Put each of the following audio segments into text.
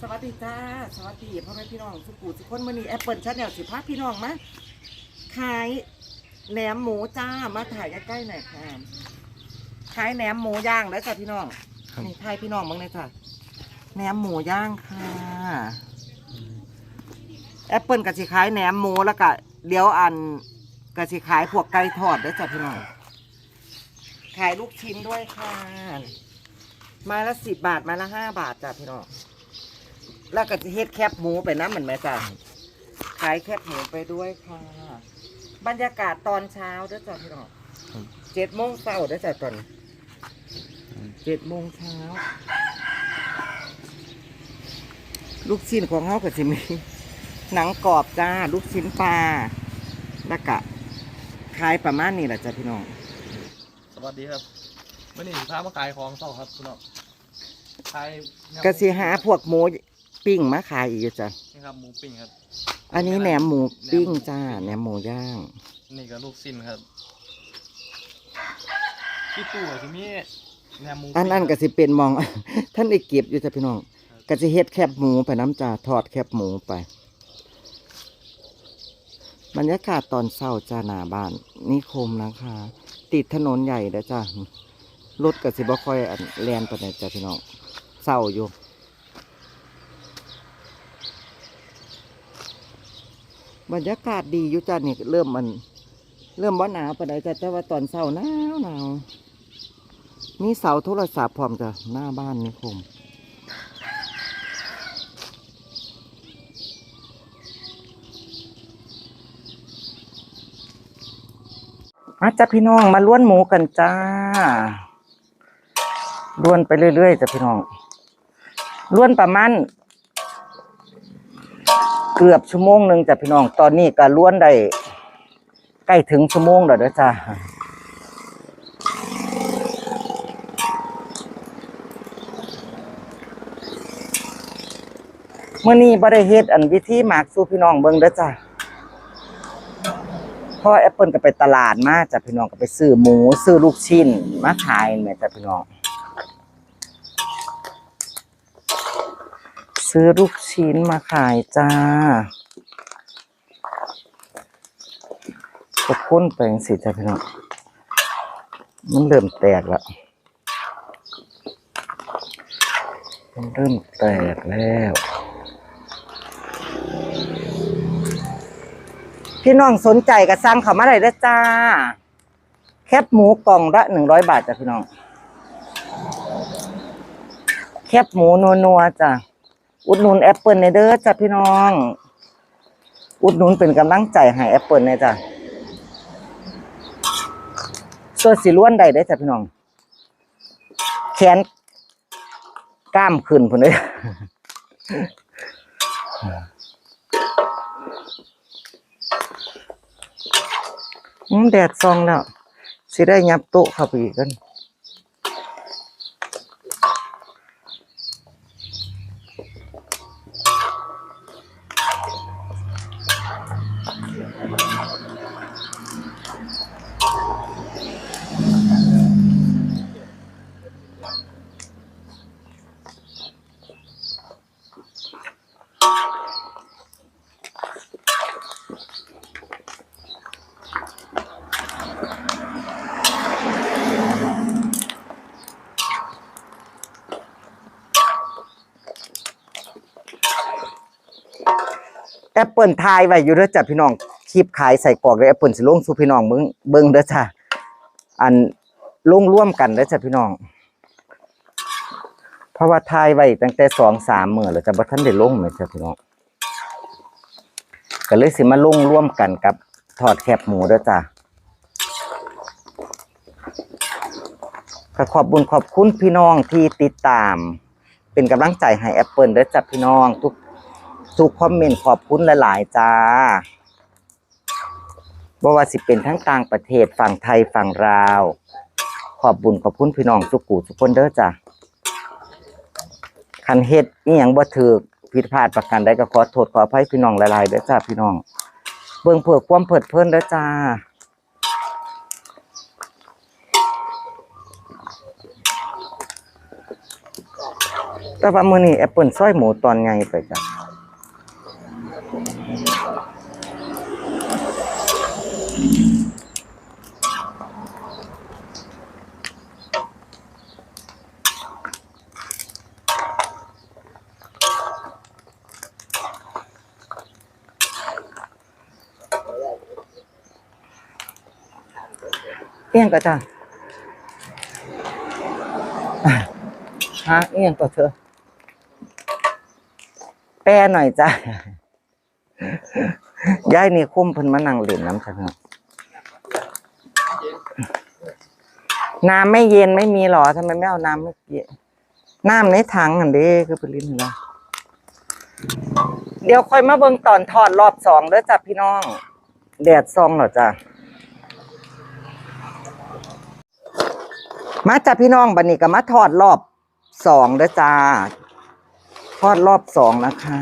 สวัสดีจ้าสวัสดีพ่อแม่พี่น้องสุกูสุกคนมื่อนี้แอปเปิลชาแนลสิพาพี่น้องมาขายแหนมหมูจ้ามาถ่ายใกล้ๆหน่อยค่ะขายแหนมหมูย่างแล้วจ้ะพี่น้องครับ นี่ถ่ายพี่น้องบ้างเลยจ้ะแหนมหมูย่างค่ะแอปเปิลกับสิขายแหนมหมูแล้วก็เดี๋ยวอันกับสิขายพวกไก่ทอดด้วยจ้ะพี่น้องขายลูกชิ้นด้วยค่ะไม้ละสิบบาทไม้ละห้าบาทจ้ะพี่น้อง แล้วก็จะเฮ็ดแคบหมูไปน้ำเหมือนไหมจ้ะขายแคบหมูไปด้วยค่ะ บรรยากาศตอนเช้าเด้วยจ้ะพี่น้องเจ็ดโมงเช้าเด้วยจ้ะตอนเจ็ดโมงเช้า ลูกชิ้นของเขาก็จะมี หนังกรอบจ้า ลูกชิ้นปลาแล้วก็ขายประมาณนี้แหละจ้ะพี่น้อง สวัสดีครับมื่อนี้พามาขายของต่อครับคุณน้องขายแนวก็สิหาพวกหมู ปิ้งมาขายอีกอยู่จ้ะนี่ครับหมูปิ้งครับ อันนี้แหนมหมูปิ้งจ้าแหนมหมูย่าง นี่ก็ลูกสิ้นครับที่ตู้ก็จะมีแหนมหมูอันนั้นก็สิเป็นหมอง ท่านได้เก็บอยู่จ้ะพี่น้องก็จะเฮ็ดแคบหมูไปน้ำจ่าทอดแคบหมูไปบรรยากาศตอนเช้าจ้าหน้าบ้านนิคมนะคะ ติดถนนใหญ่เด้อจ้ารถก็สิบ่ค่อยอันแล่นไปไหนใดจ้ะพี่น้องเศร้าอยู่ บรรยากาศดีอยู่จ้านี่เริ่มมัน เริ่มว่าหนาวไปไดจ้ะแต่ว่าตอนเช้าหนาวหนาวมีเสาโทรศัพท์พร้อมจ้ะหน้าบ้านนิคมมาจ้ะพี่น้องมาล้วนหมูกันจ้าล้วนไปเรื่อยๆจ้ะพี่น้องล้วนประมาณ กือบชั่วโมงหนึ่งจ้ะพี่น้องตอนนี้ก็ล้วนได้ใกล้ถึงชั่วโมงแล้วเด้อจ้าเมื่อนี้บ่ได้เฮ็ดอันวิธีหมากสู่พี่น้องเบิ่งเด้อจ้ะเพราะแอปเปิลก็ไปตลาดมาจ้ะพี่น้องก็ไปซื้อหมู ซื้อลูกชิ้นมาขายแม่จ้ะพี่น้อง ซื้อลูกชิ้นมาขายจ้าก็ค้นไปจังซี่จ้ะพี่น้องมันเริ่มแตกแล้วมันเริ่มแตกแล้วพี่น้องสนใจก็สั่งเขามาได้เด้อจ้า แคบหมูกล่องละหนึ่งร้อยบาทจ้ะพี่น้อง แคบหมูนัวๆจ้ะ อุดหนุนแอปเปิลในเด้อจ้ะพี่น้อง อุดหนุนเป็นกำลังใจให้แอปเปิลในจ้ะส่วนสีล้วนใดได้จ้ะพี่น้อง แขนกล้ามขึ้นพุ่นเลยอืมแดดซองแล้วสิได้ยับโต๊ะเข้าไปอีกกัน แอปเปิลทายไว้อยู่เด้อจ้ะพี่น้องคลิปขายใส่กรอกเด้อแอปเปิลสิลงสู่พี่น้องเบิ่งเบิ่งเด้อจ้ะอันลงร่วมกันเด้อจ้ะพี่น้อง เพราะว่าทายไว้ตั้งแต่สองสามมื้อแล้วจ้ะบ่ทันได้ลงแม่จ้ะพี่น้องก็เลยสิมาลงร่วมกันกับทอดแคบหมูเด้อจ้ะขอบบุญขอบคุณพี่น้องที่ติดตาม เป็นกำลังใจให้แอปเปิลเด้อจ้ะพี่น้องทุก ทุกคอมเมนต์ขอบคุณหลายๆจ้าบ่ว่าสิเป็นทั้งต่างประเทศฝั่งไทยฝั่งลาว ขอบบุญขอบคุณพี่น้องทุกูทุกคนเด้อจ้าคันเฮ็ดอีหยังบ่ถูกผิดพลาดประการใดก็ขอโทษขออภัยพี่น้องหลายๆเด้อจ้าพี่น้อง เบิ่งเพื่อความเพลิดเพลินเด้อจ้าแต่ว่ามื้อนี้แอปเปิลซอยหมูตอนไงไปจ้ะ เอียงก็จ้ะฮะเอียงก็เธอแปรหน่อยจ้ะยายนี่คุ้มเพิ่นมานั่งเล่นน้ำฉันเนาะน้ำไม่เย็นไม่มีหรอทำไมไม่เอาน้ำไม่เย็นน้ำในถังอันเด้คือไปลิ้นละเดี๋ยวค่อยมาเบิ่งตอนทอดรอบสองเด้อจ้ะพี่น้อง แดดซองเหรอจ้ะ มาจ้ะพี่น้องบัดนี้ก็มาทอดรอบสองเด้อจ้า ทอดรอบสองนะคะ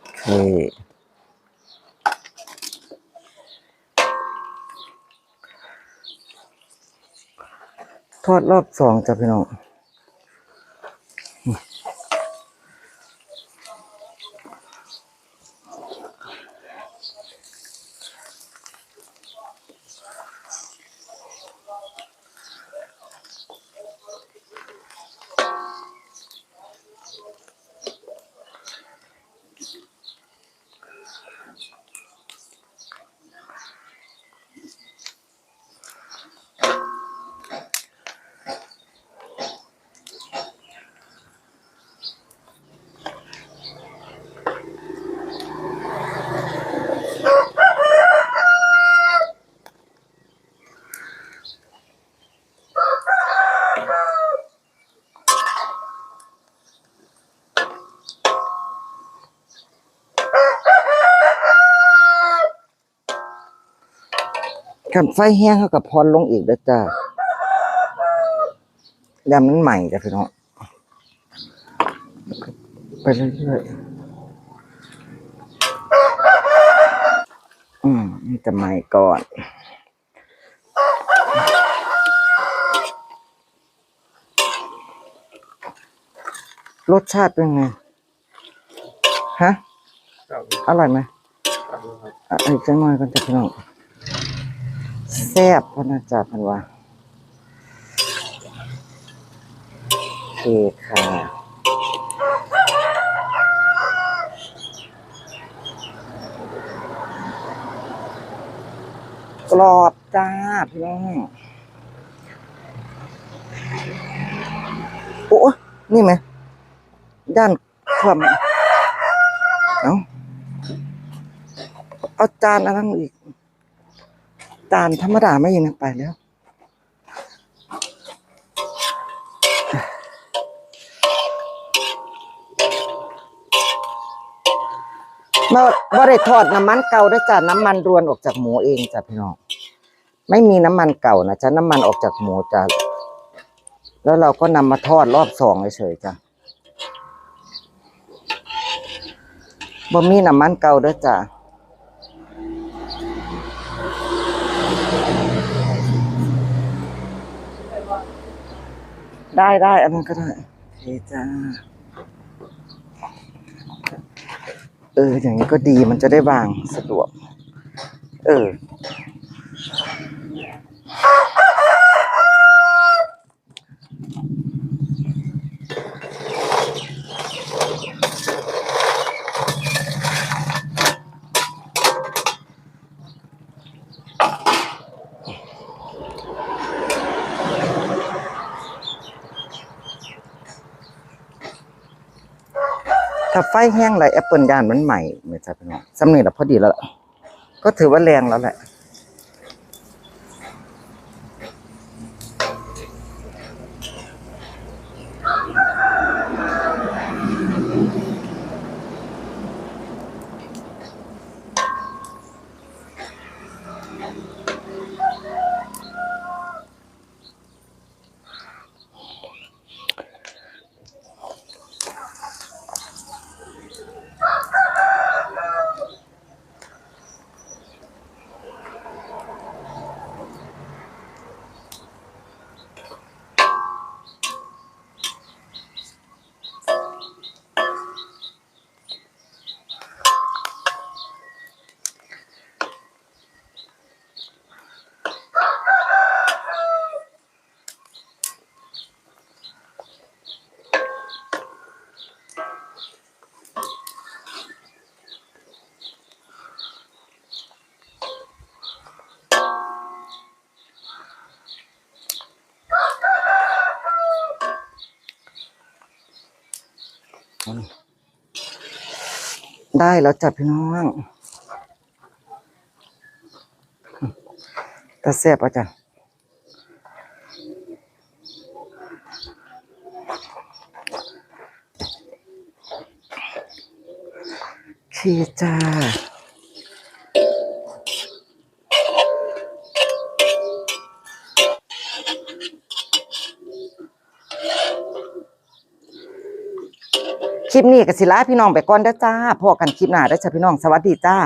โอเคทอดรอบสองจ้ะพี่น้อง Yes. กันไฟแห้งเขากับพรลงอีกแล้วจ้ายำนั้นใหม่จ้ะพี่น้องไปเรื่อยๆอืมมันจะใหม่ก่อนรสชาติเป็นไง ฮะครับอร่อยไหมครับอะอีกจังหน่อยก่อนจ้ะพี่น้อง แซ่บพะนะจ๊ะพันว่าโอเคค่ะ กรอบจ้าพี่น้องโอ้นี่ไหม ด้านความเอาเอาจานอะไรมาอีก จานธรรมดาไม่ยินไปแล้ว มาบ่ได้ทอดน้ำมันเก่าด้วยจ้ะน้ำมันรวนออกจากหมูเองจ้ะพี่น้องไม่มีน้ำมันเก่านะจ้ะน้ำมันออกจากหมูจ้ะแล้วเราก็นำมาทอดรอบสองเฉยๆจ้ะบ่มีน้ำมันเก่าด้วยจ้ะ ได้ได้อันนั้นก็ได้โอเคจ้าเออ อย่างนี้ก็ดีมันจะได้วางสะดวก เออ ฟแห้งไรแอปเปิลยานมันใหม่เหมือนจะเป็นสำเนียงพอดีแล้วก็ถือว่าแรงแล้วแหละ ได้แล้วจับพี่น้องตาแซ่บอ่าจ้ะโอเคจ้า คลิปนี้ก็สิลาพี่น้องไปก่อนเด้อจ้าพอกันคลิปหน้าเด้อจ้าพี่น้องสวัสดีจ้า